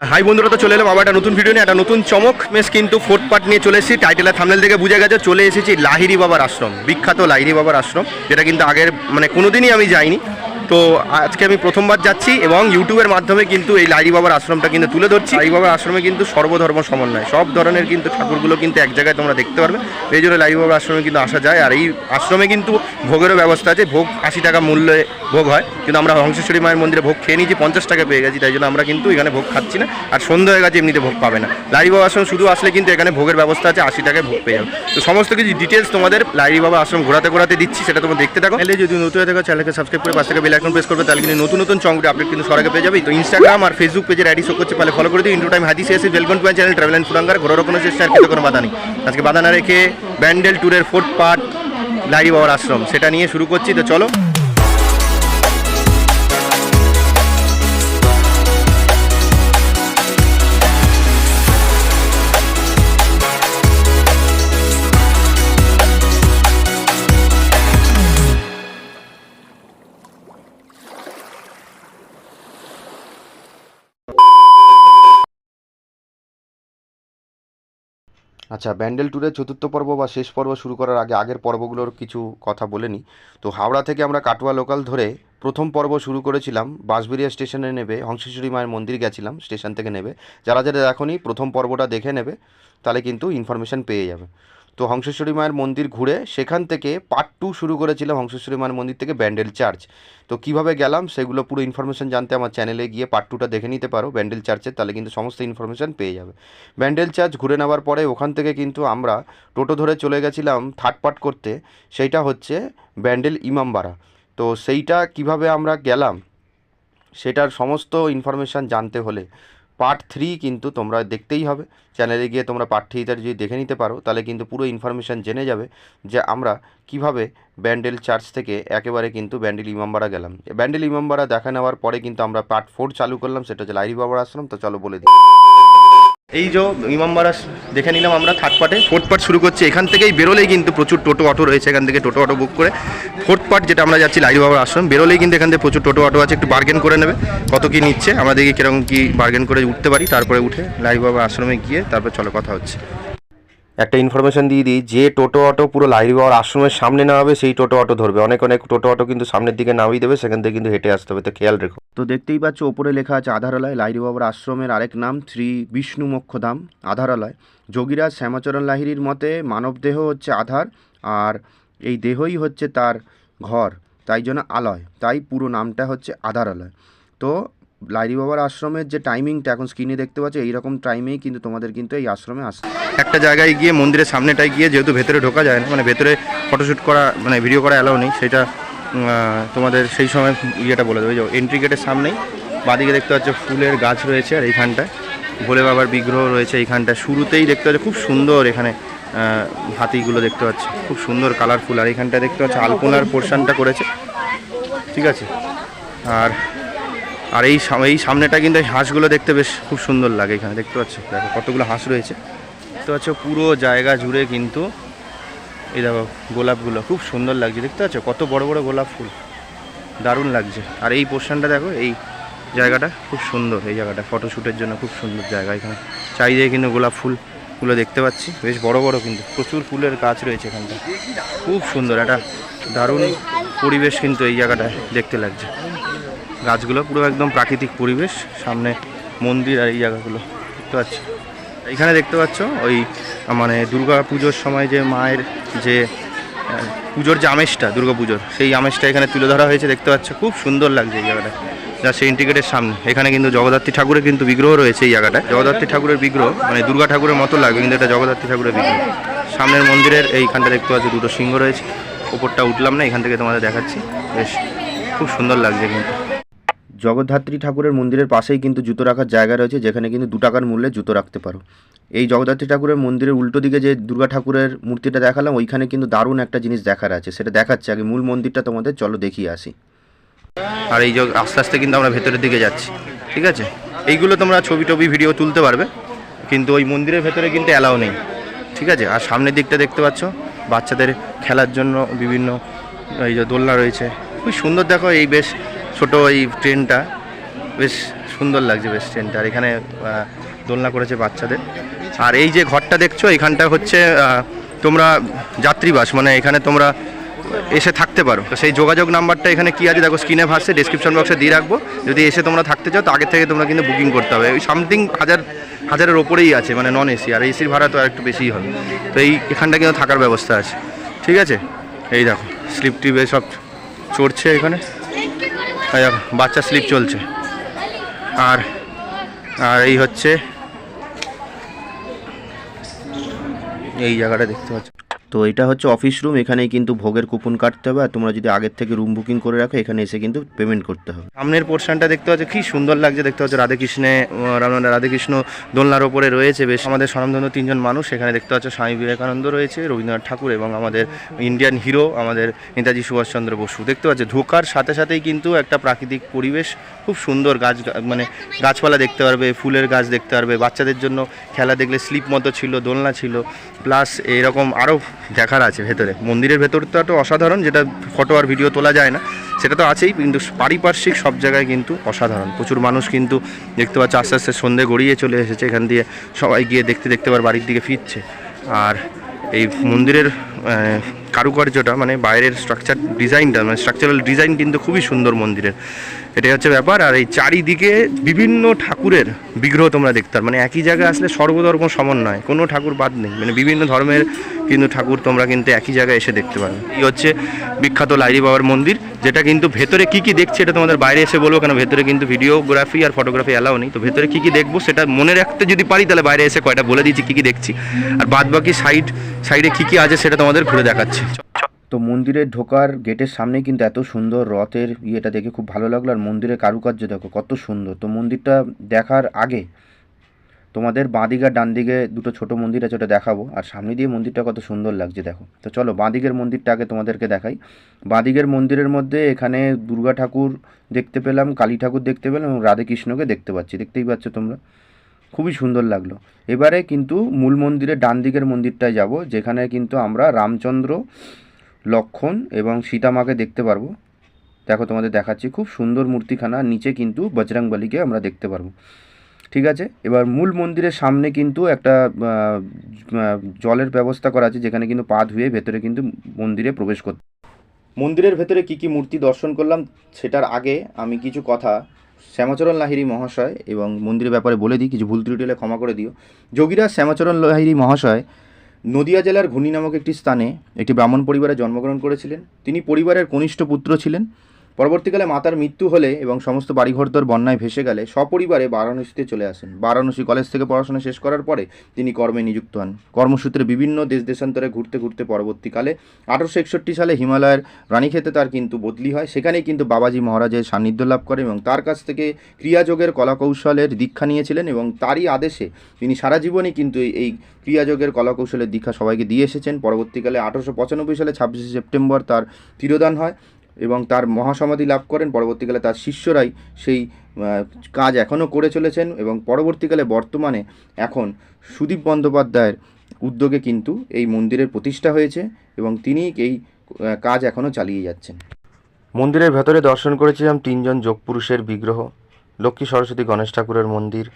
High বন্ধুরা, তো চলে এলাম আবার একটা নতুন ভিডিও নিয়ে, একটা নতুন চমক। মেস কিন্তু ফোর্থ পার্ট নিয়ে চলে এসেছি। টাইটেলের থামনেল থেকে বুঝে গেছে, চলে এসেছি লাহিরি বাবার আশ্রম, বিখ্যাত লাহিরি বাবার আশ্রম, যেটা কিন্তু আগের মানে কোনোদিনই আমি যাইনি। তো আজকে আমি প্রথমবার যাচ্ছি এবং ইউটিউবের মাধ্যমে কিন্তু এই লাহিরি বাবার আশ্রমটা কিন্তু তুলে ধরছি। লাহিরি বাবার আশ্রমে কিন্তু সর্বধর্ম সমন্বয়। সব ধরনের কিন্তু ঠাকুরগুলো কিন্তু এক জায়গায় তোমরা দেখতে পারবে। এই জন্য লাহিরি বাবার আশ্রমে কিন্তু আসা যায়। আর এই আশ্রমে কিন্তু ভোগেরও ব্যবস্থা আছে। ভোগ আশি টাকা মূল্যে ভোগ হয়। কিন্তু আমরা হংসেশ্বরী মায়ের মন্দিরে ভোগ খেয়ে নিয়েছি, পঞ্চাশ টাকা পেয়ে গেছি। তাই জন্য আমরা কিন্তু এখানে ভোগ খাচ্ছি না। আর সন্ধ্যা হয়ে গেছে, এমনিতে ভোগ পাবে না। লাইরি বাবা আশ্রম শুধু আসলে কিন্তু এখানে ভোগের ব্যবস্থা আছে, আশি টাকায় ভোগ পেয়ে যাবে। তো সমস্ত কিছু ডিটেলস তোমাদের লাইরি বাবা আশ্রম ঘোরাতে ঘোরাতে দিচ্ছি, সেটা তোমরা দেখতে থাকো। তাহলে যদি নতুন হয়ে থাকো, চ্যানেলকে সাবস্ক্রাইব করে পাশ বেল আইকন প্রেস করবে, তাহলে কিন্তু নতুন নতুন চঙ্গটি আপডেট কিন্তু সরাগে পেয়ে যাবে। তো ইনস্টাগ্রাম আর ফেসবুক পেজের আইডি শো করছে, পালে ফলো করে দিই ইন্টু টাইম হাজি CSE welcome to my channel travel and ফুরাঙ্গার ঘোরার কোনো চেষ্টা আর কিন্তু কোনো বাধা নেই। আজকে বাধা না রেখে ব্যান্ডেল ট্যুরের ফোর্থ পার্ট লাইরি বাবার আশ্রম সেটা নিয়ে শুরু করছি। তো চলো আচ্ছা ব্যান্ডেল ট্যুরের চতুর্থ পর্ব বা শেষ পর্ব শুরু করার আগে আগের পর্বগুলোর কিছু কথা বলে নিই। তো হাওড়া থেকে আমরা কাটোয়া লোকাল ধরে প্রথম পর্ব শুরু করেছিলাম। বাঁশবেরিয়া স্টেশনে নেবে, হংসেশ্বরী মায়ের মন্দির গেছিলাম, স্টেশন থেকে নেবে। যারা যারা এখনই প্রথম পর্বটা দেখে নেবে, তাহলে কিন্তু ইনফরমেশান পেয়ে যাবে। তো হংসেশ্বরী মায়ের মন্দির ঘুরে সেখান থেকে পার্ট টু শুরু করেছিলাম হংসেশ্বরী মায়ের মন্দির থেকে ব্যান্ডেল চার্চ। তো কীভাবে গেলাম সেগুলো পুরো ইনফরমেশন জানতে আমার চ্যানেলে গিয়ে পার্ট টুটা দেখে নিতে পারো। ব্যান্ডেল চার্চের তাহলে কিন্তু সমস্ত ইনফরমেশান পেয়ে যাবে। ব্যান্ডেল চার্চ ঘুরে নেওয়ার পরে ওখান থেকে কিন্তু আমরা টোটো ধরে চলে গেছিলাম থার্ড পার্ট করতে। সেইটা হচ্ছে ব্যান্ডেল ইমামবাড়া। তো সেইটা কীভাবে আমরা গেলাম সেটার সমস্ত ইনফরমেশান জানতে হলে পার্ট থ্রি কিন্তু তোমরা দেখতেই হবে। চ্যানেলে গিয়ে তোমরা পার্ট থ্রিটা যদি দেখে নিতে পারো, তাহলে কিন্তু পুরো ইনফরমেশান জেনে যাবে যে আমরা কীভাবে ব্যান্ডেল চার্চ থেকে একেবারে কিন্তু ব্যান্ডেল ইমামবাড়া গেলাম। ব্যান্ডেল ইমামবাড়া দেখা নেওয়ার পরে কিন্তু আমরা পার্ট ফোর চালু করলাম, সেটা হচ্ছে লাইরি বাবার আশ্রম। তো চলো বলে দিই। এই যে ইমামবাড়া দেখে নিলাম আমরা, থার্ড পার্টে। ফোর্থ পার্ট শুরু করছি, এখান থেকেই বেরোলেই কিন্তু প্রচুর টোটো অটো রয়েছে, এখান থেকে টোটো অটো বুক করে। ফোর্থ পার্ট যেটা আমরা যাচ্ছি লাইরি বাবার আশ্রম, বেরোলেই কিন্তু এখান থেকে প্রচুর টোটো অটো আছে, একটু বার্গেন করে নেবে, কত কী নিচ্ছে, আমরা দেখি কীরকম কী বার্গেন করে উঠতে পারি, তারপরে উঠে লাইরি বাবার আশ্রমে গিয়ে তারপর চলো, কথা হচ্ছে। একটা ইনফরমেশন দিয়ে দিই, যে টোটো অটো পুরো লাইরি বাবার আশ্রমের সামনে না হবে সেই টোটো অটো ধরবে। অনেক অনেক টোটো অটো কিন্তু সামনের দিকে নামিয়ে দেবে, সেখান থেকে কিন্তু হেঁটে আসতে হবে। তো খেয়াল রেখো। তো দেখতেই পাচ্ছ, ওপরে লেখা আছে আধারালয় লাহিরি বাবার আশ্রমের আরেক নাম, শ্রী বিষ্ণু মোক্ষধাম আধারালয় যোগীরাজ শ্যামাচরণ লাহিরির মতে মানবদেহ হচ্ছে আধার, আর এই দেহই হচ্ছে তার ঘর, তাই জন্য আলয়, তাই পুরো নামটা হচ্ছে আধারালয় তো লাইরি বাবার আশ্রমের যে টাইমিংটা এখন স্ক্রিনে দেখতে পাচ্ছ, এইরকম টাইমেই কিন্তু তোমাদের কিন্তু এই আশ্রমে আসতে একটা জায়গায় গিয়ে মন্দিরের সামনেটায় গিয়ে যেহেতু ভেতরে ঢোকা যায় না মানে ভেতরে ফটোশ্যুট করা মানে ভিডিও করা অ্যালাউ নেই, সেটা তোমাদের সেই সময় ইয়েটা বলে দেবে যে এন্ট্রি গেটের সামনেই, বাদিকে দেখতে পাচ্ছ ফুলের গাছ রয়েছে আর এইখানটায়, ভোলে বাবার বিগ্রহ রয়েছে এইখানটায়, শুরুতেই দেখতে পাচ্ছ খুব সুন্দর এখানে হাতিগুলো দেখতে পাচ্ছ, খুব সুন্দর কালারফুল আর এইখানটায় দেখতে পাচ্ছ আলপনার পোর্শনটা করেছে, ঠিক আছে, আর আর এই এই সামনেটা কিন্তু এই হাঁসগুলো দেখতে বেশ খুব সুন্দর লাগে এখানে, দেখতে পাচ্ছ? দেখো কতগুলো হাঁস রয়েছে। দেখতে পাচ্ছ পুরো জায়গা জুড়ে কিন্তু এই দেখো গোলাপগুলো খুব সুন্দর লাগছে, দেখতে পাচ্ছ? কত বড় বড় গোলাপ ফুল। দারুণ লাগছে। আর এই পোর্শনটা দেখো, এই জায়গাটা খুব সুন্দর, এই জায়গাটা ফটোশ্যুটের জন্য খুব সুন্দর জায়গা এখানে। চারিদিকে কিন্তু গোলাপ ফুলগুলো দেখতে পাচ্ছি, বেশ বড় বড় কিন্তু, প্রচুর ফুলের গাছ রয়েছে এখানটা। খুব সুন্দর, একটা দারুণ পরিবেশ কিন্তু এই জায়গাটায় দেখতে লাগছে। গাছগুলো পুরো একদম প্রাকৃতিক পরিবেশ। সামনে মন্দির আর এই জায়গাগুলো। দেখতে পাচ্ছ? এখানে দেখতে পাচ্ছ ওই মানে দুর্গা পুজোর সময় যে মায়ের যে পুজোর যে আমেজটা, দুর্গা পুজোর, সেই আমেজটা এখানে তুলে ধরা হয়েছে। দেখতে পাচ্ছ? খুব সুন্দর লাগছে এই জায়গাটা। যা সেই ইন্টিগ্রেটের সামনে। এখানে কিন্তু জগদ্ধাত্রী ঠাকুরের কিন্তু বিগ্রহ রয়েছে এই জায়গাটায়। জগদ্ধাত্রী ঠাকুরের বিগ্রহ মানে দুর্গা ঠাকুরের মতো লাগবে, কিন্তু এটা জগদ্ধাত্রী ঠাকুরের বিগ্রহ। সামনের মন্দিরের এইখানটা দেখতে পাচ্ছ, দুটো সিংহ রয়েছে। ওপরটা উঠলাম না, এখান থেকে তোমাদের দেখাচ্ছি। বেশ, খুব সুন্দর লাগছে কিন্তু। জগদ্ধাত্রী ঠাকুরের মন্দিরের পাশেই কিন্তু জুতো রাখার জায়গা রয়েছে, যেখানে কিন্তু দু টাকার মূল্যে জুতো রাখতে পারো। এই জগদ্ধাত্রী ঠাকুরের মন্দিরের উল্টো দিকে যে দুর্গা ঠাকুরের মূর্তিটা দেখালাম, ওইখানে কিন্তু দারুণ একটা জিনিস দেখার আছে, সেটা দেখাচ্ছে। আগে মূল মন্দিরটা তোমাদের, চলো দেখিয়ে আসি। আর এই আস্তে আস্তে কিন্তু আমরা ভেতরের দিকে যাচ্ছি, ঠিক আছে? এইগুলো তোমরা ছবি টবি, ভিডিও তুলতে পারবে, কিন্তু ওই মন্দিরের ভেতরে কিন্তু অ্যালাউ নেই, ঠিক আছে? আর সামনের দিকটা দেখতে পাচ্ছ, বাচ্চাদের খেলার জন্য বিভিন্ন এই যে দোলনা রয়েছে। খুব সুন্দর দেখো, এই বেশ ছোট এই ট্রেনটা, বেশ সুন্দর লাগছে বেশ ট্রেনটা। আর এখানে দোলনা করেছে বাচ্চাদের। আর এই যে ঘরটা দেখছ, এখানটা হচ্ছে তোমরা যাত্রীবাস মানে এখানে তোমরা এসে থাকতে পারো। সেই যোগাযোগ নাম্বারটা এখানে কি আছে, দেখো স্ক্রিনে ভাসছে ডিসক্রিপশন বক্সে দিয়ে রাখব। যদি এসে তোমরা থাকতে চাও, তো আগে থেকে তোমরা কিন্তু বুকিং করতে হবে। ওই সামথিং হাজার, হাজারের ওপরেই আছে মানে নন এসি আর এসির ভাড়া তো আর একটু বেশিই হবে। তো এই এখানটা কিন্তু থাকার ব্যবস্থা আছে। ঠিক আছে? এই দেখো স্লিপ টিপে সব চড়ছে এখানে। বাচ্চা স্লিপ চলছে। আর আর এই হচ্ছে এই জায়গাটা দেখতে পাচ্ছ। তো এটা হচ্ছে অফিস রুম এখানেই কিন্তু ভোগের কুপন কাটতে হবে আর তোমরা যদি আগের থেকে রুম বুকিং করে রাখো, এখানে এসে কিন্তু পেমেন্ট করতে হবে। সামনের পোর্শনটা দেখতে পাচ্ছ, কি সুন্দর লাগছে, দেখতে পাচ্ছ রাধাকৃষ্ণে রাধেকৃষ্ণ দোলনার ওপরে রয়েছে বেশ। আমাদের স্বনামধন্য তিনজন মানুষ, এখানে দেখতে পাচ্ছ স্বামী বিবেকানন্দ রয়েছে, রবীন্দ্রনাথ ঠাকুর এবং আমাদের ইন্ডিয়ান হিরো আমাদের নেতাজি সুভাষচন্দ্র বসু। দেখতে পাচ্ছ, ঢোকার সাথে সাথেই কিন্তু একটা প্রাকৃতিক পরিবেশ, খুব সুন্দর গাছ মানে গাছপালা দেখতে পারবে, ফুলের গাছ দেখতে পারবে, বাচ্চাদের জন্য খেলা দেখলে স্লিপ মতো ছিল, দোলনা ছিল প্লাস এরকম আরও দেখার আছে ভেতরে। মন্দিরের ভেতরটা তো অসাধারণ, যেটা ফটো আর ভিডিও তোলা যায় না। সেটা তো আছেই, কিন্তু পারিপার্শ্বিক সব জায়গায় কিন্তু অসাধারণ। প্রচুর মানুষ কিন্তু দেখতে পাচ্ছে, আস্তে আস্তে সন্ধে গড়িয়ে চলে এসেছে এখান দিয়ে। সবাই গিয়ে দেখতে দেখতে আবার বাড়ির দিকে ফিরছে। আর এই মন্দিরের কারুকার্যটা মানে বাইরের স্ট্রাকচার ডিজাইনটা মানে স্ট্রাকচারাল ডিজাইন কিন্তু খুবই সুন্দর মন্দিরের। এটাই হচ্ছে ব্যাপার। আর এই চারিদিকে বিভিন্ন ঠাকুরের বিগ্রহ তোমরা দেখতে পার। মানে একই জায়গায় আসলে সর্বধর্ম সমন্বয়, কোনো ঠাকুর বাদ নেই। মানে বিভিন্ন ধর্মের কিন্তু ঠাকুর তোমরা কিন্তু একই জায়গায় এসে দেখতে পারবে এই হচ্ছে বিখ্যাত লাইরি বাবার মন্দির, যেটা কিন্তু ভেতরে কি কি দেখছি এটা তোমাদের বাইরে এসে বলব, কেন ভেতরে কিন্তু ভিডিওগ্রাফি আর ফটোগ্রাফি অ্যালাও নেই। তো ভেতরে কি কি দেখব সেটা মনে রাখতে যদি পারি তাহলে বাইরে এসে কয়টা বলে দিচ্ছি কি কি দেখছি। আর বাদ বাকি সাইড, সাইডে কি কি আছে সেটা তোমাদের ঘুরে দেখাচ্ছি। তো মন্দিরে ঢোকার গেটের সামনে কিন্তু এত সুন্দর রথের ইয়েটা দেখে খুব ভালো লাগল। আর মন্দিরের কারুকার্য দেখো, কত সুন্দর। তো মন্দিরটা দেখার আগে তোমাদের বাঁদিকে আর ডান দিকে দুটো ছোট মন্দির আছে, ওটা দেখাবো। আর সামনে দিয়ে মন্দিরটা কত সুন্দর লাগছে দেখো। তো চলো বাঁদিকের মন্দিরটা আগে তোমাদেরকে দেখাই। বাঁদিকের মন্দিরের মধ্যে এখানে দুর্গা ঠাকুর দেখতে পেলাম, কালী ঠাকুর দেখতে পেলাম এবং রাধাকৃষ্ণকে দেখতে পাচ্ছি। দেখতেই পাচ্ছ তোমরা? খুবই সুন্দর লাগল। এবারে কিন্তু মূল মন্দিরের ডান দিকের মন্দিরটায় যাব, যেখানে কিন্তু আমরা রামচন্দ্র লক্ষণ এবং সীতামাকে দেখতে পারব। দেখো তোমাদের দেখাচ্ছি, খুব সুন্দর মূর্তিখানা, নিচে কিন্তু বজরংবলীকে আমরা দেখতে পারব। ঠিক আছে? এবার মূল মন্দিরের সামনে কিন্তু একটা জলের ব্যবস্থা করা আছে, যেখানে কিন্তু পা ধুয়ে ভেতরে কিন্তু মন্দিরে প্রবেশ করতে মন্দিরের ভেতরে কি কি মূর্তি দর্শন করলাম, সেটার আগে আমি কিছু কথা শ্যামাচরণ লাহিড়ী মহাশয় এবং মন্দিরের ব্যাপারে বলে দিই, কিছু ভুল ত্রুটি হলে ক্ষমা করে দিও। যোগীরা শ্যামাচরণ লাহিরি মহাশয় নদিয়া জেলার ঘূর্ণি নামক একটি স্থানে একটি ব্রাহ্মণ পরিবারে জন্মগ্রহণ করেছিলেন। তিনি পরিবারের কনিষ্ঠ পুত্র ছিলেন। পরবর্তীকালে মাতার মৃত্যু হলে এবং সমস্ত বাড়িঘরদর বন্যায় ভেসে গেলে সপরিবারে বারাণসীতে চলে আসেন। বারাণসী কলেজ থেকে পড়াশোনা শেষ করার পরে তিনি কর্মে নিযুক্ত হন। কর্মসূত্রে বিভিন্ন দেশ দেশান্তরে ঘুরতে ঘুরতে পরবর্তীকালে আঠারোশো একষট্টি সালে হিমালয়ের রানীক্ষেতে তার কিন্তু বদলি হয়। সেখানেই কিন্তু বাবাজি মহারাজের সান্নিধ্য লাভ করে এবং তার কাছ থেকে ক্রিয়াযোগের কলাকৌশলের দীক্ষা নিয়েছিলেন এবং তারই আদেশে তিনি সারা জীবনই কিন্তু এই- ক্রিয়াযোগের কলাকৌশলের দীক্ষা সবাইকে দিয়ে এসেছেন। পরবর্তীকালে আঠারোশো পঁচানব্বই সালে ছাব্বিশে সেপ্টেম্বর তার তিরোদান হয়। এবং তার মহাসমাধি লাভ করেন। পরবর্তীকালে তার শিষ্যরাই সেই কাজ এখনও করে চলেছেন এবং পরবর্তীকালে বর্তমানে এখন সুদীপ বন্দ্যোপাধ্যায়ের উদ্যোগে কিন্তু এই মন্দিরের প্রতিষ্ঠা হয়েছে এবং তিনি এই কাজ এখনও চালিয়ে যাচ্ছেন। মন্দিরের ভেতরে দর্শন করেছিলাম তিনজন যোগপুরুষের বিগ্রহ, লক্ষ্মী সরস্বতী গণেশ ঠাকুরের মন্দির,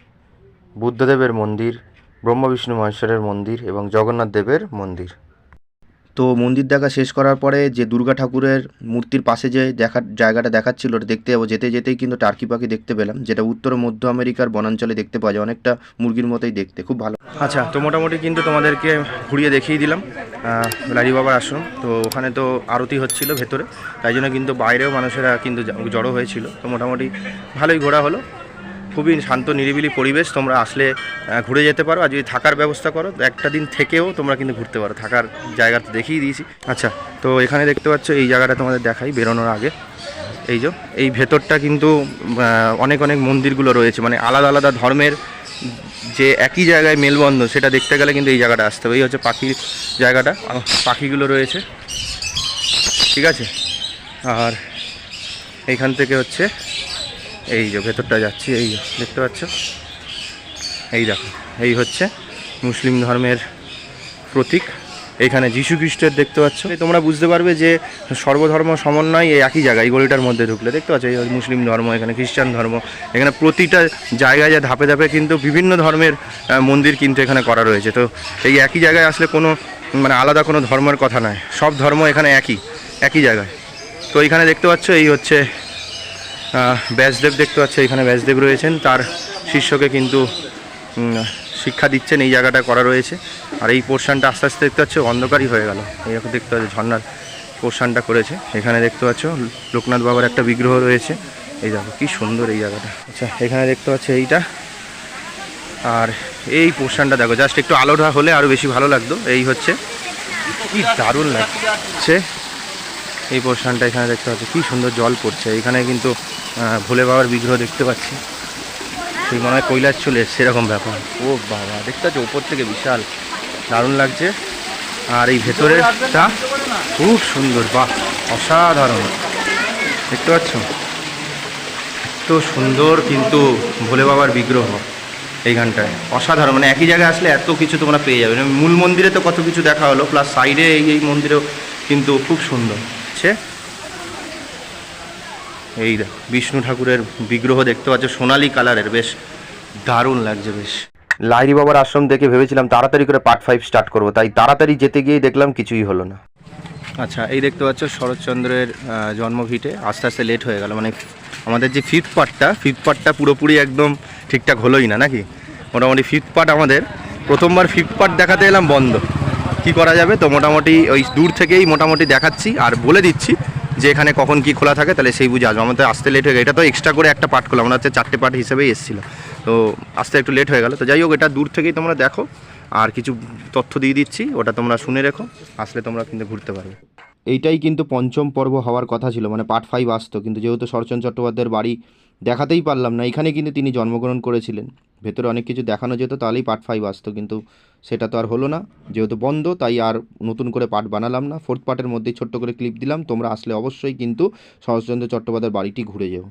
বুদ্ধদেবের মন্দির ব্রহ্ম বিষ্ণু মহেশ্বরের মন্দির এবং জগন্নাথ দেবের মন্দির। তো মন্দির দেখা শেষ করার পরে যে দুর্গা ঠাকুরের মূর্তির পাশে যে দেখার জায়গাটা দেখাচ্ছিল, ওটা দেখতে যাব। যেতে যেতেই কিন্তু টার্কি পাখি দেখতে পেলাম, যেটা উত্তর মধ্য আমেরিকার বনাঞ্চলে দেখতে পাওয়া যায়। অনেকটা মুরগির মতোই দেখতে, খুব ভালো। আচ্ছা তো মোটামুটি কিন্তু তোমাদেরকে ঘুরিয়ে দেখিয়ে দিলাম। লারি বাবার আশ্রম তো ওখানে তো আরতি হচ্ছিল ভেতরে, তাই জন্য কিন্তু বাইরেও মানুষেরা কিন্তু জড়ো হয়েছিল। তো মোটামুটি ভালোই ঘোরা হলো। খুবই শান্ত, নিরিবিলি পরিবেশ, তোমরা আসলে ঘুরে যেতে পারো। আর যদি থাকার ব্যবস্থা করো একটা দিন থেকেও তোমরা কিন্তু ঘুরতে পারো। থাকার জায়গা তো দেখিয়ে দিয়েছি। আচ্ছা তো এখানে দেখতে পাচ্ছ, এই জায়গাটা তোমাদের দেখাই বেরোনোর আগে। এই যে, এই ভেতরটা কিন্তু অনেক অনেক মন্দিরগুলো রয়েছে। মানে আলাদা আলাদা ধর্মের যে একই জায়গায় মেলবন্ধন, সেটা দেখতে গেলে কিন্তু এই জায়গাটা আসতে হবে। এই হচ্ছে পাখির জায়গাটা। পাখিগুলো রয়েছে। ঠিক আছে? আর এইখান থেকে হচ্ছে এই যে ভেতরটা যাচ্ছি, এই দেখতে পাচ্ছ? এই দেখো, এই হচ্ছে মুসলিম ধর্মের প্রতীক। এখানে যীশু খ্রিস্টের দেখতে পাচ্ছ। তোমরা বুঝতে পারবে যে সর্বধর্ম সমন্বয় এই একই জায়গায়, এই গলিটার মধ্যে ঢুকলে। দেখতে পাচ্ছ? এই মুসলিম ধর্ম, এখানে খ্রিস্টান ধর্ম। এখানে প্রতিটা জায়গায় যা ধাপে ধাপে কিন্তু বিভিন্ন ধর্মের মন্দির কিন্তু এখানে করা রয়েছে। তো এই একই জায়গায় আসলে কোনো মানে আলাদা কোনো ধর্মের কথা নয়। সব ধর্ম এখানে একই একই জায়গায়। তো এখানে দেখতে পাচ্ছ, এই হচ্ছে ব্যাসদেব দেখতে পাচ্ছ, এখানে ব্যাসদেব রয়েছেন। তার শিষ্যকে কিন্তু শিক্ষা দিচ্ছেন, এই জায়গাটা করা রয়েছে। আর এই পোর্শনটা আস্তে আস্তে দেখতে পাচ্ছ, অন্ধকারই হয়ে গেল। এইরকম দেখতে পাচ্ছ ঝর্নার পোর্শনটা করেছে। এখানে দেখতে পাচ্ছ, লোকনাথ বাবার একটা বিগ্রহ রয়েছে। এই দেখো, কি সুন্দর এই জায়গাটা। আচ্ছা এখানে দেখতে পাচ্ছ এইটা। আর এই পোর্শনটা দেখো, জাস্ট একটু আলোটা হলে আরও বেশি ভালো লাগতো। এই হচ্ছে, কি দারুণ লাগছে। এই পোর্শনটা এখানে দেখতে পাচ্ছি। কি সুন্দর জল পড়ছে। এখানে কিন্তু ভোলে বাবার বিগ্রহ দেখতে পাচ্ছি। সেই মনে হয় কৈলাস চলে এসছে এরকম ব্যাপার। ও বাবা, দেখতে পাচ্ছ, ওপর থেকে বিশাল। দারুণ লাগছে। আর এই ভেতরেরটা খুব সুন্দর, বাহ, অসাধারণ। দেখতে পাচ্ছ? এত সুন্দর কিন্তু ভোলে বাবার বিগ্রহ এইখানটায় অসাধারণ মানে একই জায়গায় আসলে এত কিছু তোমরা পেয়ে যাবে। মানে মূল মন্দিরে তো কত কিছু দেখা হলো, প্লাস সাইডে এই এই মন্দিরেও কিন্তু খুব সুন্দর। সে এই বিষ্ণু ঠাকুরের বিগ্রহ দেখতে পাচ্ছ সোনালি কালারের বেশ দারুণ লাগছে বেশ। লাহিরি বাবার আশ্রম দেখে ভেবেছিলাম তাড়াতাড়ি করে পার্ট ফাইভ স্টার্ট করব তাই তাড়াতাড়ি যেতে গিয়েই দেখলাম কিছুই হলো না। আচ্ছা এই দেখতে পাচ্ছ শরৎচন্দ্রের জন্মভিটে আস্তে আস্তে লেট হয়ে গেল মানে আমাদের যে ফিফথ পার্টটা ফিফথ পার্টটা পুরোপুরি একদম ঠিকঠাক হলোই না নাকি? মোটামুটি ফিফথ পার্ট আমাদের প্রথমবার ফিফথ পার্ট দেখাতে এলাম বন্ধ। কি করা যাবে? তো মোটামুটি ওই দূর থেকেই মোটামুটি দেখাচ্ছি আর বলে দিচ্ছি যে এখানে কখন কি খোলা থাকে, তাহলে সেই বুঝে আসবে। আমাদের আসতে লেট হয়ে গেল। এটা তো এক্সট্রা করে একটা পার্ট করলাম আমরা হচ্ছে চারটে পার্ট হিসেবেই এসেছিল। তো আসতে একটু লেট হয়ে গেল। তো যাই হোক, এটা দূর থেকেই তোমরা দেখো। আর কিছু তথ্য দিয়ে দিচ্ছি, ওটা তোমরা শুনে রেখো। আসলে তোমরা কিন্তু ঘুরতে পারবে। এইটাই কিন্তু পঞ্চম পর্ব হওয়ার কথা ছিল মানে পার্ট ফাইভ আসতো। কিন্তু যেহেতু শরৎচন্দ্র চট্টোপাধ্যায়ের বাড়ি দেখাতেই পারলাম না। এখানে কিন্তু তিনি জন্মগ্রহণ করেছিলেন। ভেতরে অনেক কিছু দেখানো যেত, তাহলেই পার্ট ফাইভ আসতো, কিন্তু সেটা তো আর হলো না। যেহেতু বন্ধ, তাই আর নতুন করে পার্ট বানালাম না। ফোর্থ পার্টের মধ্যেই ছোট্ট করে ক্লিপ দিলাম। তোমরা আসলে অবশ্যই কিন্তু শরৎচন্দ্র চট্টোপাধ্যায়ের বাড়িটি ঘুরে যেও।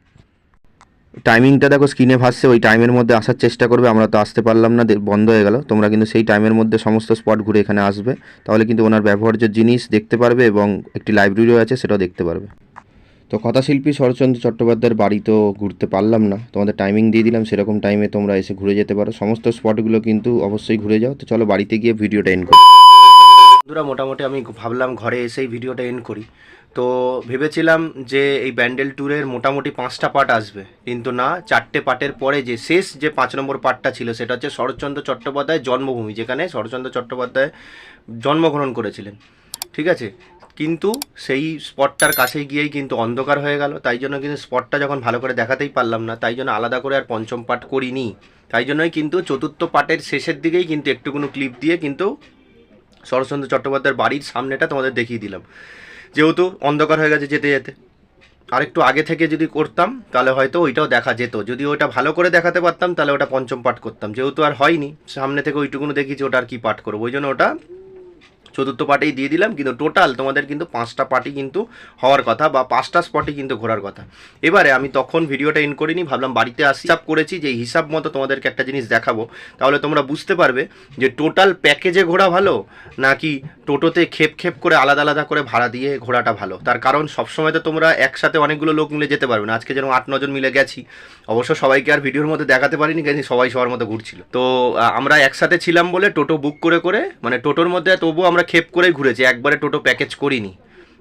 টাইমিংটা দেখো স্ক্রিনে ভাসছে, ওই টাইমের মধ্যে আসার চেষ্টা করবে। আমরা তো আসতে পারলাম না বন্ধ হয়ে গেল। তোমরা কিন্তু সেই টাইমের মধ্যে সমস্ত স্পট ঘুরে এখানে আসবে। তাহলে কিন্তু ওনার ব্যবহার্য জিনিস দেখতে পারবে এবং একটি লাইব্রেরিও আছে, সেটাও দেখতে পারবে। তো কথাশিল্পী শরৎচন্দ্র চট্টোপাধ্যায়ের বাড়ি তো ঘুরতে পারলাম না। তোমাদের টাইমিং দিয়ে দিলাম, সেরকম টাইমে তোমরা এসে ঘুরে যেতে পারো। সমস্ত স্পটগুলো কিন্তু অবশ্যই ঘুরে যাও। তো চলো বাড়িতে গিয়ে ভিডিওটা এন্ড করি। বন্ধুরা, মোটামুটি আমি ভাবলাম ঘরে এসেই ভিডিওটা এন্ড করি। তো ভেবেছিলাম যে এই ব্যান্ডেল ট্যুরের মোটামুটি পাঁচটা পার্ট আসবে। কিন্তু না, চারটে পার্টের পরে যে শেষ যে পাঁচ নম্বর পার্টটা ছিল, সেটা হচ্ছে শরৎচন্দ্র চট্টোপাধ্যায় জন্মভূমি, যেখানে শরৎচন্দ্র চট্টোপাধ্যায় জন্মগ্রহণ করেছিলেন। ঠিক আছে? কিন্তু সেই স্পটটার কাছে গিয়েই কিন্তু অন্ধকার হয়ে গেল। তাই জন্য কিন্তু স্পটটা যখন ভালো করে দেখাতেই পারলাম না, তাই জন্য আলাদা করে আর পঞ্চম পার্ট করিনি। তাই জন্যই কিন্তু চতুর্থ পার্টের শেষের দিকেই কিন্তু একটুকুনো ক্লিপ দিয়ে কিন্তু শরৎচন্দ্র চট্টোপাধ্যায়ের বাড়ির সামনেটা তোমাদের দেখিয়ে দিলাম। যেহেতু অন্ধকার হয়ে গেছে যেতে যেতে। আর একটু আগে থেকে যদি করতাম, তাহলে হয়তো ওইটাও দেখা যেত। যদি ওটা ভালো করে দেখাতে পারতাম, তাহলে ওটা পঞ্চম পাঠ করতাম। যেহেতু আর হয়নি, সামনে থেকে ওইটুকুনো দেখিয়েছি, ওটা আর কি পাঠ করব? ওই জন্য ওটা চতুর্থ পার্টেই দিয়ে দিলাম, কিন্তু টোটাল তোমাদের কিন্তু পাঁচটা পার্টি কিন্তু হওয়ার কথা বা পাঁচটা স্পটই কিন্তু ঘোরার কথা। এবারে আমি তখন ভিডিওটা ইন করিনি, ভাবলাম বাড়িতে আসি। হিসাব করেছি যে হিসাব মতো তোমাদেরকে একটা জিনিস দেখাবো। তাহলে তোমরা বুঝতে পারবে যে টোটাল প্যাকেজে ঘোরা ভালো, নাকি টোটোতে খেপ খেপ করে আলাদা আলাদা করে ভাড়া দিয়ে ঘোরাটা ভালো? তার কারণ সবসময় তো তোমরা একসাথে অনেকগুলো লোক মিলে যেতে পারবে না। আজকে যেরকম আট, নজন মিলে গেছি, অবশ্য সবাইকে আর ভিডিওর মধ্যে দেখাতে পারিনি কিন্তু সবাই সবার মতো ঘুরছিল। তো আমরা একসাথে ছিলাম বলে টোটো বুক করে করে মানে টোটোর মধ্যে তবুও আমরা খেপ করেই ঘুরেছি একবারে টোটো প্যাকেজ করিনি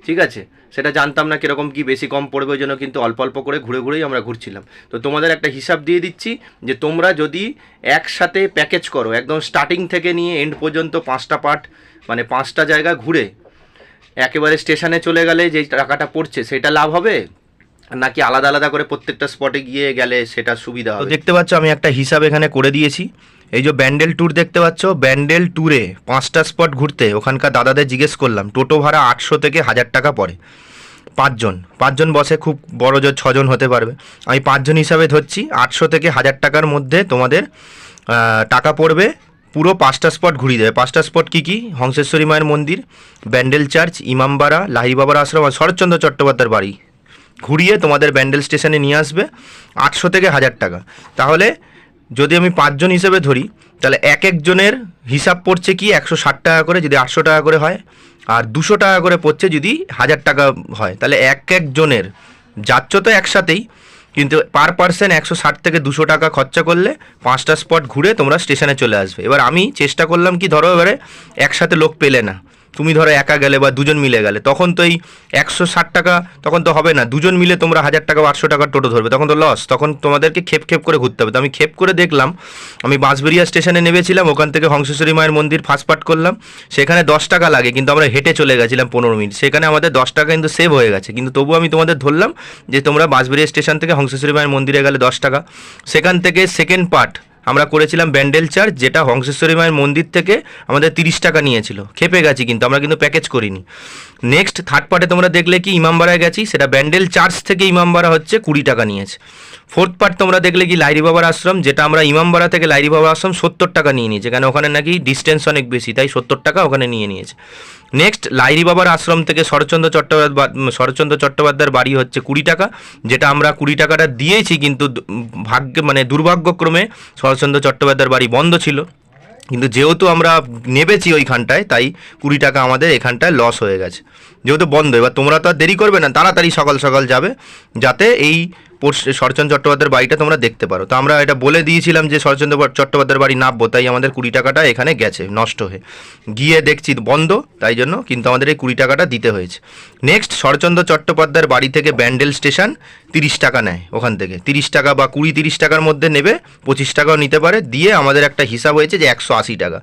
ঠিক আছে? সেটা জানতাম না কীরকম কি বেশি কম পড়বে ওই জন্য কিন্তু অল্প অল্প করে ঘুরে ঘুরেই আমরা ঘুরছিলাম। তো তোমাদের একটা হিসাব দিয়ে দিচ্ছি যে তোমরা যদি একসাথে প্যাকেজ করো একদম স্টার্টিং থেকে নিয়ে এন্ড পর্যন্ত পাঁচটা পার্ট মানে পাঁচটা জায়গা ঘুরে একেবারে স্টেশনে চলে গেলে যে টাকাটা পড়ছে সেটা লাভ হবে? নাকি আলাদা আলাদা করে প্রত্যেকটা স্পটে গিয়ে গেলে সেটা সুবিধা হবে? দেখতে পাচ্ছ আমি একটা হিসাব এখানে করে দিয়েছি। এই যে ব্যান্ডেল ট্যুর দেখতে পাচ্ছ, ব্যান্ডেল ট্যুরে পাঁচটা স্পট ঘুরতে ওখানকার দাদাদের জিজ্ঞেস করলাম, টোটো ভাড়া আটশো থেকে হাজার টাকা পড়ে। পাঁচজন পাঁচজন বসে খুব বড় জোর ছজন হতে পারবে। আমি পাঁচজন হিসাবে ধরছি, আটশো থেকে হাজার টাকার মধ্যে তোমাদের টাকা পড়বে, পুরো পাঁচটা স্পট ঘুরিয়ে দেবে। পাঁচটা স্পট কী কী? হংসেশ্বরী মায়ের মন্দির, ব্যান্ডেল চার্চ ইমামবাড়া লাহিরি বাবার আশ্রম আর শরৎচন্দ্র চট্টোপাধ্যায়ের বাড়ি। ঘুরিয়ে তোমাদের ব্যান্ডেল স্টেশনে নিয়ে আসবে, আটশো থেকে হাজার টাকা। তাহলে যদি আমি পাঁচজন হিসেবে ধরি, তাহলে এক একজনের হিসাব পড়ছে কি একশো ষাট টাকা করে যদি আটশো টাকা করে হয়, আর দুশো টাকা করে পড়ছে যদি হাজার টাকা হয়। তাহলে এক একজনের যাচ্ছ তো একসাথেই, কিন্তু পার পার্সন একশো ষাট থেকে দুশো টাকা খরচা করলে পাঁচটা স্পট ঘুরে তোমরা স্টেশনে চলে আসবে। এবার আমি চেষ্টা করলাম কি ধরো এবারে একসাথে লোক পেলে না। তুমি ধরো একা গেলে বা দুজন মিলে গেলে, তখন তো এই একশো ষাট টাকা, তখন তো হবে না। দুজন মিলে তোমরা হাজার টাকা বা আটশো টাকার টোটো ধরবে, তখন তো লস তখন তোমাদেরকে খেপ খেপ করে ঘুরতে হবে। তো আমি খেপ করে দেখলাম, আমি বাঁশবেরিয়া স্টেশনে নেমেছিলাম, ওখান থেকে হংসেশ্বরী মায়ের মন্দির ফার্স্ট পার্ট করলাম। সেখানে দশ টাকা লাগে, কিন্তু আমরা হেঁটে চলে গেছিলাম পনেরো মিনিট। সেখানে আমাদের দশ টাকা কিন্তু সেভ হয়ে গেছে। কিন্তু তবুও আমি তোমাদের ধরলাম যে তোমরা বাঁশবেরিয়া স্টেশন থেকে হংসেশ্বরী মায়ের মন্দিরে গেলে দশ টাকা। সেখান থেকে সেকেন্ড পার্ট আমরা করেছিলাম ব্যান্ডেল চার্জ, যেটা হংসেশ্বরী মায়ের মন্দির থেকে আমাদের তিরিশ টাকা নিয়েছিল। খেপে গেছি কিন্তু, আমরা কিন্তু প্যাকেজ করিনি। নেক্সট থার্ড পার্টে তোমরা দেখলে কি ইমামবাড়ায় গেছি, সেটা ব্যান্ডেল চার্জ থেকে ইমামবাড়া হচ্ছে কুড়ি টাকা নিয়েছে। ফোর্থ পার্ট তোমরা দেখলে কি লাইরি বাবার আশ্রম, যেটা আমরা ইমামবাড়া থেকে লাইরি বাবার আশ্রম সত্তর টাকা নিয়ে নিয়েছে, কেন ওখানে নাকি ডিস্টেন্স অনেক বেশি, তাই সত্তর টাকা ওখানে নিয়ে নিয়েছে। নেক্সট লাইরি বাবার আশ্রম থেকে শরৎচন্দ্র চট্টোপাধ্যায় শরৎচন্দ্র চট্টোপাধ্যায়ের বাড়ি হচ্ছে কুড়ি টাকা, যেটা আমরা কুড়ি টাকাটা দিয়েছি, কিন্তু ভাগ্যে মানে দুর্ভাগ্যক্রমে শরৎচন্দ্র চট্টোপাধ্যায়ের বাড়ি বন্ধ ছিল। কিন্তু যেহেতু আমরা নেবেছি ওইখানটায়, তাই কুড়ি টাকা আমাদের এখানটায় লস হয়ে গেছে। যেহেতু বন্ধ, এবার তোমরা তো আর দেরি করবে না, তাড়াতাড়ি সকাল সকাল যাবে, যাতে এই শরৎচন্দ্র চট্টোপাধ্যায়ের বাড়িটা তোমরা দেখতে পারো। তো আমরা এটা বলে দিয়েছিলাম যে শরৎচন্দ্র চট্টোপাধ্যায়ের বাড়ি নামবো, তাই আমাদের কুড়ি টাকাটা এখানে গেছে, নষ্ট হয়ে। গিয়ে দেখছি বন্ধ, তাই জন্য কিন্তু আমাদের এই কুড়ি টাকাটা দিতে হয়েছে। নেক্সট শরৎচন্দ্র চট্টোপাধ্যায়ের বাড়ি থেকে ব্যান্ডেল স্টেশন তিরিশ টাকা নেয় ওখান থেকে। তিরিশ টাকা বা কুড়ি তিরিশ টাকার মধ্যে নেবে, পঁচিশ টাকাও নিতে পারে। দিয়ে আমাদের একটা হিসাব হয়েছে যে একশো আশি টাকা।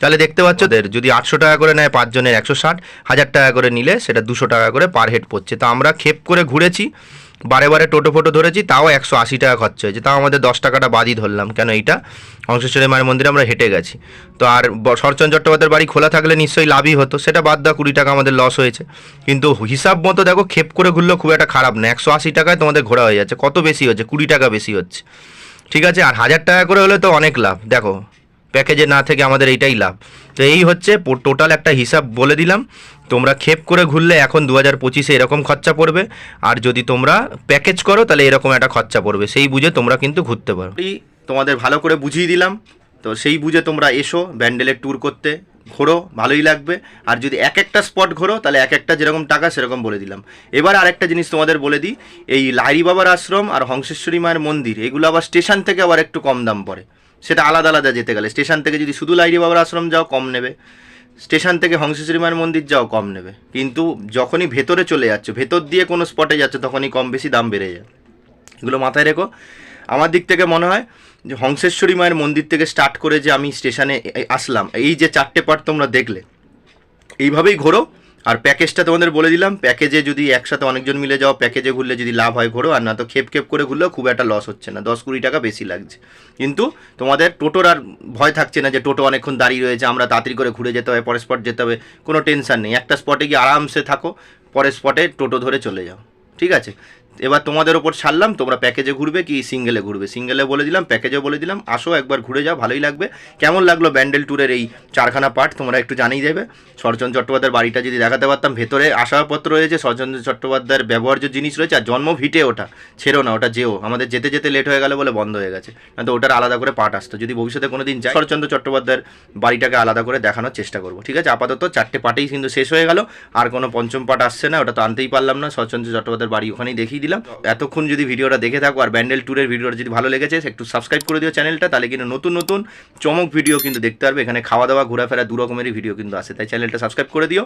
তাহলে দেখতে পাচ্ছ যদি আটশো টাকা করে নেয় পাঁচজনের একশো ষাট, হাজার টাকা করে নিলে সেটা দুশো টাকা করে পার হেড পড়ছে। তো আমরা খেপ করে ঘুরেছি। বারে বারে টোটো ফোটো ধরেছি, তাও একশো আশি টাকা খরচা হয়েছে। তাও আমাদের দশ টাকাটা বাদই ধরলাম। কেন এইটা? হংসেশ্বরী মায়ের মন্দিরে আমরা হেঁটে গেছি। তো আর শরৎচন্দ্র চট্টোপাধ্যায়ের বাড়ি খোলা থাকলে নিশ্চয়ই লাভই হতো। সেটা বাদ দেওয়া কুড়ি টাকা আমাদের লস হয়েছে। কিন্তু হিসাব মতো দেখো, খেপ করে ঘুরলেও খুব একটা খারাপ না। একশো আশি টাকায় তোমাদের ঘোরা হয়ে যাচ্ছে। কত বেশি হচ্ছে? কুড়ি টাকা বেশি হচ্ছে। ঠিক আছে? আর হাজার টাকা করে হলে তো অনেক লাভ। দেখো প্যাকেজে না থেকে আমাদের এইটাই লাভ। তো এই হচ্ছে টোটাল একটা হিসাব বলে দিলাম। তোমরা খেপ করে ঘুরলে এখন দু হাজার পঁচিশে এরকম খরচা পড়বে। আর যদি তোমরা প্যাকেজ করো, তাহলে এরকম একটা খরচা পড়বে। সেই বুঝে তোমরা কিন্তু ঘুরতে পারো। তোমাদের ভালো করে বুঝিয়ে দিলাম। তো সেই বুঝে তোমরা এসো ব্যান্ডেলের ট্যুর করতে। ঘোরো, ভালোই লাগবে। আর যদি এক একটা স্পট ঘোরো, তাহলে এক একটা যেরকম টাকা, সেরকম বলে দিলাম। এবার আরেকটা জিনিস তোমাদের বলে দিই। এই লাহিরি বাবার আশ্রম আর হংসেশ্বরী মায়ের মন্দির, এগুলো আবার স্টেশন থেকে আবার একটু কম দাম পড়ে। সেটা আলাদা আলাদা যেতে গেলে। স্টেশন থেকে যদি শুধু লাহিরি বাবার আশ্রম যাও, কম নেবে। স্টেশন থেকে হংসেশ্বরী মায়ের মন্দির যাও, কম নেবে। কিন্তু যখনই ভেতরে চলে যাচ্ছ, ভেতর দিয়ে কোনো স্পটে যাচ্ছ, তখনই কম বেশি দাম বেড়ে যায়। এগুলো মাথায় রেখো। আমার দিক থেকে মনে হয় যে হংসেশ্বরী মায়ের মন্দির থেকে স্টার্ট করে যে আমি স্টেশনে আসলাম, এই যে চারটে পার্ট তোমরা দেখলে, এইভাবেই ঘোরো। আর প্যাকেজটা তোমাদের বলে দিলাম, প্যাকেজে যদি একসাথে অনেকজন মিলে যাও, প্যাকেজে ঘুরলে যদি লাভ হয় ঘোরো, আর না তো খেপ খেপ করে ঘুরলেও খুব একটা লস হচ্ছে না, দশ কুড়ি টাকা বেশি লাগছে। কিন্তু তোমাদের টোটোর আর ভয় থাকছে না যে টোটো অনেকক্ষণ দাঁড়িয়ে রয়েছে, আমরা তাড়াতাড়ি করে ঘুরে যেতে হবে, পরের স্পট যেতে হবে, কোনো টেনশন নেই। একটা স্পটে গিয়ে আরামসে থাকো, পরের স্পটে টোটো ধরে চলে যাও, ঠিক আছে? এবার তোমাদের ওপর ছাড়লাম, তোমরা প্যাকেজে ঘুরবে কি সিঙ্গেলে ঘুরবে? সিঙ্গেলে বলে দিলাম প্যাকেজে বলে দিলাম, আসো একবার ঘুরে যাও, ভালোই লাগবে। কেমন লাগল ব্যান্ডেল ট্যুরের এই চারখানা পার্ট তোমরা একটু জানিয়ে দেবে। শরৎচন্দ্র চট্টোপাধ্যায়ের বাড়িটা যদি দেখাতে পারতাম, ভেতরে আসবাবপত্র রয়েছে শরৎচন্দ্র চট্টোপাধ্যায়ের ব্যবহার্য জিনিস রয়েছে, আর জন্ম ভিটে ওটা, ছেড়ো না, ওটা যেও। আমাদের যেতে যেতে লেট হয়ে গেল বলে বন্ধ হয়ে গেছে। না তো ওটার আলাদা করে পার্ট আসতো। যদি ভবিষ্যতে কোনো দিন যাই শরৎচন্দ্র চট্টোপাধ্যায়ের বাড়িটাকে আলাদা করে দেখানোর চেষ্টা করব। ঠিক আছে? আপাতত চারটে পার্টেই কিন্তু শেষ হয়ে গেল। আর কোনো পঞ্চম পার্ট আসছে না, ওটা তো আনতেই পারলাম না। শরৎচন্দ্র চট্টোপাধ্যায়ের বাড়ি ওখানেই দেখিয়ে দিলাম। এতক্ষণ যদি ভিডিওটা দেখে থাকো আর ব্যান্ডেল ট্যুরের ভিডিওটা যদি ভালো লেগেছে, একটু সাবস্ক্রাইব করে দিও চ্যানেলটা তাহলে কিন্তু নতুন নতুন চমক ভিডিও কিন্তু দেখতে পারবে। এখানে খাওয়া দাওয়া ঘোরাফেরা, দু রকমেরই ভিডিও কিন্তু আসে। তাই চ্যানেলটা সাবস্ক্রাইব করে দিও।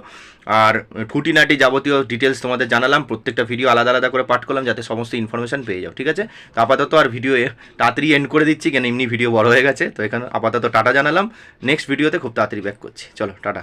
আর খুঁটিনাটি যাবতীয় ডিটেলস তোমাদের জানালাম। প্রত্যেকটা ভিডিও আলাদা আলাদা করে পাঠ করলাম যাতে সমস্ত ইনফরমেশন পেয়ে যাও, ঠিক আছে? তো আপাতত আর ভিডিও তাড়াতাড়ি এন্ড করে দিচ্ছি, কেন এমনি ভিডিও বড় হয়ে গেছে। তো এখানে আপাতত টাটা জানালাম। নেক্সট ভিডিওতে খুব তাড়াতাড়ি ব্যাক করছি। চলো, টাটা।